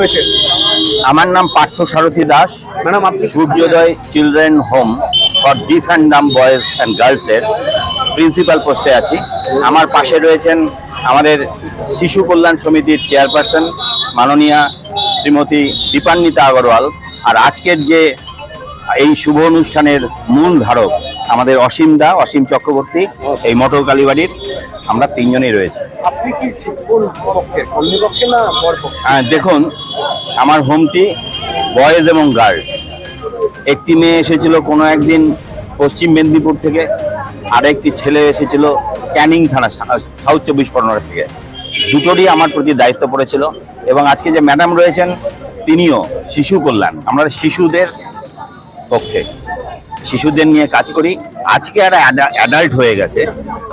রয়েছে? আমার নাম পার্থ সারথী দাস। ম্যাডাম আপনি Suryodaya children home for deaf and dumb boys and গার্লসের principal পোস্টে আছি। আমার পাশে রয়েছেন আমাদের শিশু কল্যাণ সমিতির চেয়ারপারসন মাননীয়া শ্রীমতী দীপান্বিতা আগরওয়াল। আর আজকের যে এই শুভ অনুষ্ঠানের মূল ধারক আমাদের অসীম দা অসীম চক্রবর্তী এই মটর কালীবাড়ির আমরা তিনজনই রয়েছি। আপনি কি হ্যাঁ দেখুন আমার হোমটি বয়েজ এবং গার্লস। একটি মেয়ে এসেছিল কোনো একদিন পশ্চিম মেদিনীপুর থেকে আর একটি ছেলে এসেছিল ক্যানিং থানা, সাউথ চব্বিশ পরগনা থেকে। দুটোরই আমার প্রতি দায়িত্ব পড়েছিল এবং আজকে যে ম্যাডাম রয়েছেন, তিনিও শিশু কল্যাণ, আমরা শিশুদের পক্ষে। শিশুদের নিয়ে কাজ করি। আজকে এরা অ্যাডাল্ট হয়ে গেছে।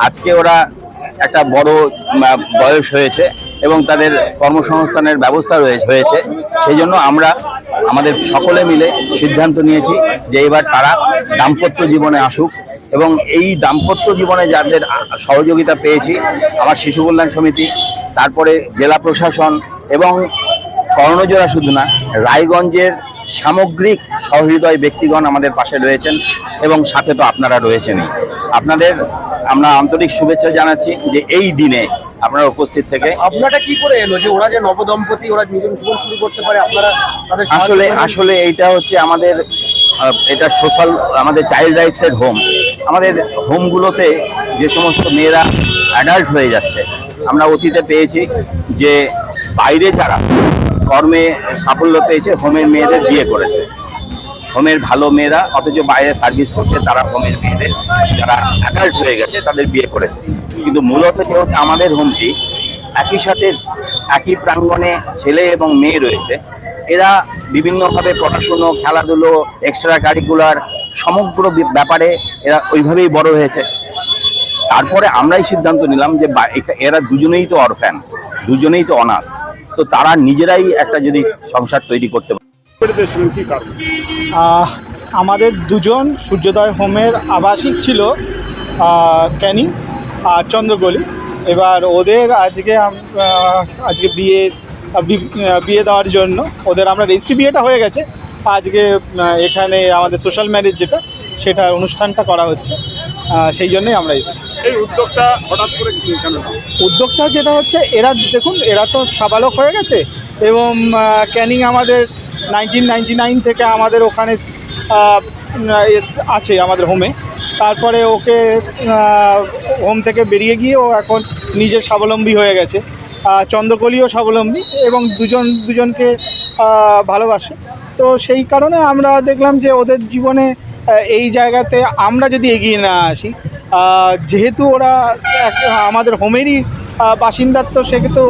আজকে ওরা একটা বড় বয়স হয়েছে। এবং তাদের কর্মসংস্থানের ব্যবস্থা হয়েছে। সেই জন্য আমরা আমাদের সকলে মিলে সিদ্ধান্ত নিয়েছি যে এবার তারা দাম্পত্য জীবনে আসুক এবং এই দাম্পত্য জীবনে যাদের সহযোগিতা পেয়েছি, আমার শিশু কল্যাণ সমিতি, তারপরে জেলা প্রশাসন এবং কর্ণজোড়া শুধু না, রায়গঞ্জের সামগ্রিক সহৃদয় ব্যক্তিগণ আমাদের পাশে রয়েছেন এবং সাথে তো আপনারা রয়েছেনই। আপনাদের আমরা আন্তরিক শুভেচ্ছা জানাচ্ছি যে এই দিনে আপনারা উপস্থিত থেকে আপনারা কি করে এলো যে ওরা যে নবদম্পতি ওরা নিজের জীবন শুরু করতে পারে? আপনারা তাদের আসলে আসলে এইটা হচ্ছে আমাদের এটা সোশ্যাল আমাদের চাইল্ড রাইটস এর হোম। আমাদের হোমগুলোতে যে সমস্ত মেয়েরা অ্যাডাল্ট হয়ে যাচ্ছে আমরা অতীতে পেয়েছি যে বাইরে যারা কর্মে সাফল্য পেয়েছে হোমের মেয়েদের বিয়ে করেছে। হোমের ভালো মেয়েরা, অথচ বাইরে সার্ভিস করছে তারা হোমের মেয়েদের। যারা অ্যাডাল্ট হয়ে গেছে, তাদের বিয়ে করেছে। কিন্তু মূলত যেহেতু আমাদের হোমটি একই সাথে একই প্রাঙ্গণে ছেলে এবং মেয়ে রয়েছে। এরা বিভিন্নভাবে পড়াশুনো, খেলাধুলো এক্সট্রা কারিকুলার সমগ্র ব্যাপারে এরা ওইভাবেই বড় হয়েছে। তারপরে আমরাই সিদ্ধান্ত নিলাম যে এরা দুজনেই তো অরফ্যান দুজনেই তো অনাথ। তো তারা নিজেরাই একটা যদি সংসার তৈরি করতে পারে আহ, আমাদের দুজন সূর্যোদয় হোমের আবাসিক ছিল ক্যানিং আর চন্দ্রগলি এবার ওদের আজকে আজকে বিয়ে বিয়ে দেওয়ার জন্য ওদের আমরা রেজিস্ট্রি বিয়েটা হয়ে গেছে। আজকে এখানে আমাদের সোশ্যাল ম্যারেজ যেটা সেটা অনুষ্ঠানটা করা হচ্ছে। সেই জন্যই আমরা এসেছি। এই উদ্যোগটা হঠাৎ করে কেন উদ্যোগটা যেটা হচ্ছে এরা দেখুন এরা তো সাবালক হয়ে গেছে এবং ক্যানিং আমাদের নাইনটিন নাইনটি নাইন থেকে আমাদের ওখানে আছে আমাদের হোমে তারপরে ওকে হোম থেকে বেরিয়ে গিয়ে ও এখন নিজের স্বাবলম্বী হয়ে গেছে। চন্দ্রকলিও স্বাবলম্বী এবং দুজন, দুজনকে ভালোবাসে। তো সেই কারণে আমরা দেখলাম যে ওদের জীবনে এই জায়গাতে আমরা যদি এগিয়ে না আসি যেহেতু ওরা আমাদের হোমেরই বাসিন্দার তো সেক্ষেত্রে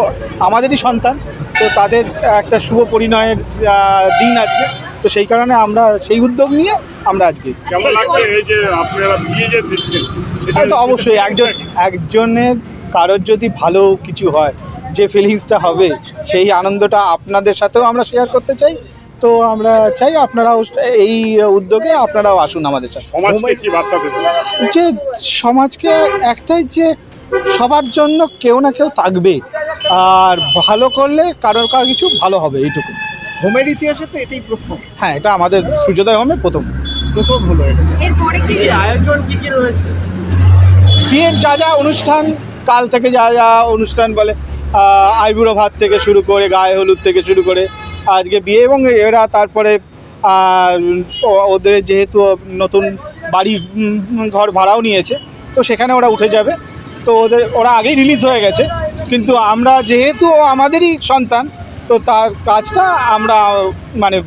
আমাদেরই সন্তান। তো তাদের একটা শুভ পরিণয়ের দিন আজকে। তো সেই কারণে আমরা সেই উদ্যোগ নিয়ে আমরা আজকে এসেছি। হ্যাঁ, তো অবশ্যই একজন একজনের কারোর যদি ভালো কিছু হয় যে ফিলিংসটা হবে সেই আনন্দটা আপনাদের সাথেও আমরা শেয়ার করতে চাই। তো আমরা চাই আপনারাও এই উদ্যোগে আপনারাও আসুন আমাদের সাথে। যে সমাজকে একটাই যে সবার জন্য কেউ না কেউ থাকবে আর ভালো করলে কারোর কারও কিছু ভালো হবে এইটুকু। হোমের ইতিহাসে তো এটাই প্রথম। হ্যাঁ এটা আমাদের সূর্যোদয় হোমে প্রথম। প্রথম হলো এরপরে কি? এই আয়োজন কি কি রয়েছে? বিয়ের যা যা অনুষ্ঠান কাল থেকে যা যা অনুষ্ঠান বলে আইবুড়ো ভাত থেকে শুরু করে গায়ে হলুদ থেকে শুরু করে আজকে বিয়ে এবং এরা তারপরে ওদের যেহেতু নতুন বাড়ি ঘর ভাড়াও নিয়েছে তো সেখানে ওরা উঠে যাবে। তো ওদের ওরা আগেই রিলিজ হয়ে গেছে। কিন্তু আমরা যেহেতু আমাদেরই সন্তান, তো তার কাজটা আমরা মানে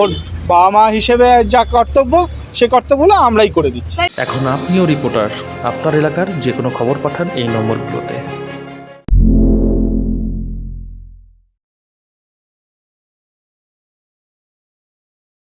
ওর বাবা মা হিসেবে যা কর্তব্য, সে কর্তব্যগুলো আমরাই করে দিচ্ছি। এখন আপনিও রিপোর্টার আপনার এলাকার যে কোনো খবর পাঠান এই নম্বরগুলোতে।